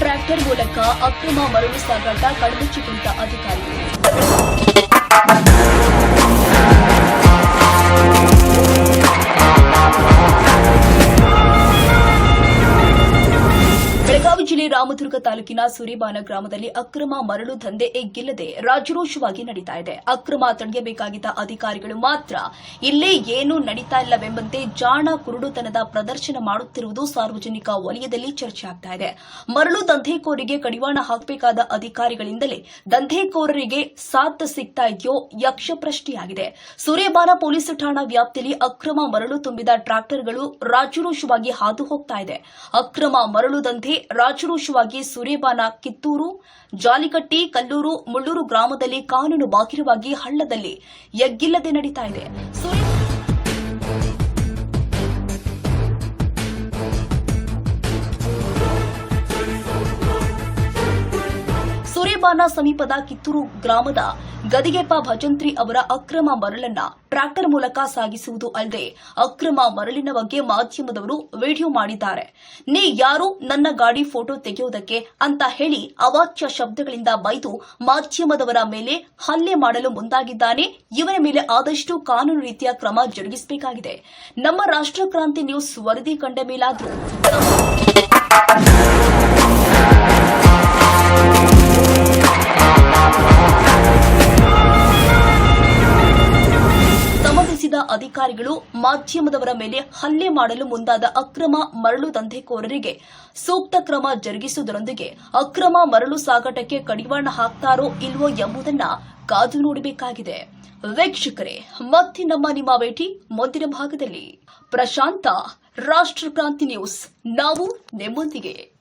Tractor ಮೂಲಕ ಅಕ್ರಮ ಮರಳು ಸಾಗಾಟ ಕಣ್ಮುಚ್ಚಿ ಕುಳಿತ ಅಧಿಕಾರಿಗಳು. ಬೆಳಗಾವಿ ಜಿಲ್ಲೆ ರಾಮದುರ್ಗ ತಾಲೂಕಿನ ಸುರಿಬಾನ ಗ್ರಾಮದಲ್ಲಿ ಅಕ್ರಮ ಮರಳು ದಂಧೆ ಎಗ್ಗಿಲ್ಲದೆ ರಾಜರೋಷವಾಗಿ ನಡೀತಾ ಇದೆ. ಅಕ್ರಮ ತಡೆಯಬೇಕಾಗಿದ್ದ ಅಧಿಕಾರಿಗಳು ಮಾತ್ರ ಇಲ್ಲೇ ಏನೂ ನಡೀತಾ ಇಲ್ಲವೆಂಬಂತೆ ಜಾಣ ಕುರುಡುತನದ ಪ್ರದರ್ಶನ ಮಾಡುತ್ತಿರುವುದು ಸಾರ್ವಜನಿಕ ವಲಯದಲ್ಲಿ ಚರ್ಚೆ ಆಗ್ತಾ ಇದೆ. ಮರಳು ದಂಧೆಕೋರಿಗೆ ಕಡಿವಾಣ ಹಾಕಬೇಕಾದ ಅಧಿಕಾರಿಗಳಿಂದಲೇ ದಂಧೆಕೋರರಿಗೆ ಸಾತ್ ಸಿಗ್ತಾ ಇದೆಯೋ ಯಕ್ಷಪ್ರಶ್ನೆಯಾಗಿದೆ. ಸುರೇಬಾನ ಪೊಲೀಸ್ ಠಾಣಾ ವ್ಯಾಪ್ತಿಯಲ್ಲಿ ಅಕ್ರಮ ಮರಳು ತುಂಬಿದ ಟ್ರಾಕ್ಟರ್ಗಳು ರಾಜರೋಷವಾಗಿ ಹಾದು ಹೋಗ್ತಾ ಇದೆ. ಅಕ್ರಮ ಮರಳು ದಂಧೆ ರಾಜರೋಷವಾಗಿ ಸೂರ್ಯಬಾನ ಕಿತ್ತೂರು ಜಾಲಿಕಟ್ಟಿ ಕಲ್ಲೂರು ಮುಳ್ಳೂರು ಗ್ರಾಮದಲ್ಲಿ ಕಾನೂನು ಬಾಹಿರವಾಗಿ ಹಳ್ಳದಲ್ಲಿ ಎಗ್ಗಿಲ್ಲದೆ ನಡೀತಾ ಇದೆ. ಸೂರ್ಯಬಾನ ಸಮೀಪದ ಕಿತ್ತೂರು ಗ್ರಾಮದ ಗದಿಗೆಪ್ಪ ಭಜಂತ್ರಿ ಅವರ ಅಕ್ರಮ ಮರಳನ್ನ ಟ್ರ್ಯಾಕ್ಟರ್ ಮೂಲಕ ಸಾಗಿಸುವುದು ಅಲ್ಲದೆ ಅಕ್ರಮ ಮರಳಿನ ಬಗ್ಗೆ ಮಾಧ್ಯಮದವರು ವಿಡಿಯೋ ಮಾಡಿದ್ದಾರೆ. ನೀ ಯಾರು? ನನ್ನ ಗಾಡಿ ಫೋಟೋ ತೆಗೆಯುವುದಕ್ಕೆ ಅಂತ ಹೇಳಿ ಅವಾಚ್ಯ ಶಬ್ದಗಳಿಂದ ಬೈದು ಮಾಧ್ಯಮದವರ ಮೇಲೆ ಹಲ್ಲೆ ಮಾಡಲು ಮುಂದಾಗಿದ್ದಾನೆ. ಇವನ ಮೇಲೆ ಆದಷ್ಟು ಕಾನೂನು ರೀತಿಯ ಕ್ರಮ ಜರುಗಿಸಬೇಕಾಗಿದೆ. ನಮ್ಮ ರಾಷ್ಟ್ರಕ್ರಾಂತಿ ನ್ಯೂಸ್ ವರದಿ ಕಂಡ ಮೇಲಾದರೂ ಅಧಿಕಾರಿಗಳು ಮಾಧ್ಯಮದವರ ಮೇಲೆ ಹಲ್ಲೆ ಮಾಡಲು ಮುಂದಾದ ಅಕ್ರಮ ಮರಳು ದಂಧೆಕೋರರಿಗೆ ಸೂಕ್ತ ಕ್ರಮ ಜರುಗಿಸುವುದರೊಂದಿಗೆ ಅಕ್ರಮ ಮರಳು ಸಾಗಾಟಕ್ಕೆ ಕಡಿವಾಣ ಹಾಕ್ತಾರೋ ಇಲ್ವೋ ಎಂಬುದನ್ನ ಕಾದು ನೋಡಬೇಕಾಗಿದೆ. ವೀಕ್ಷಕರೇ ಮತ್ತೆ ನಮ್ಮ ನಿಮ್ಮ ಭೇಟಿ ಮುಂದಿನ ಭಾಗದಲ್ಲಿ. ಪ್ರಶಾಂತ, ರಾಷ್ಟ್ರಕ್ರಾಂತಿ ನ್ಯೂಸ್. ನಾವು ನಿಮ್ಮೊಂದಿಗೆ.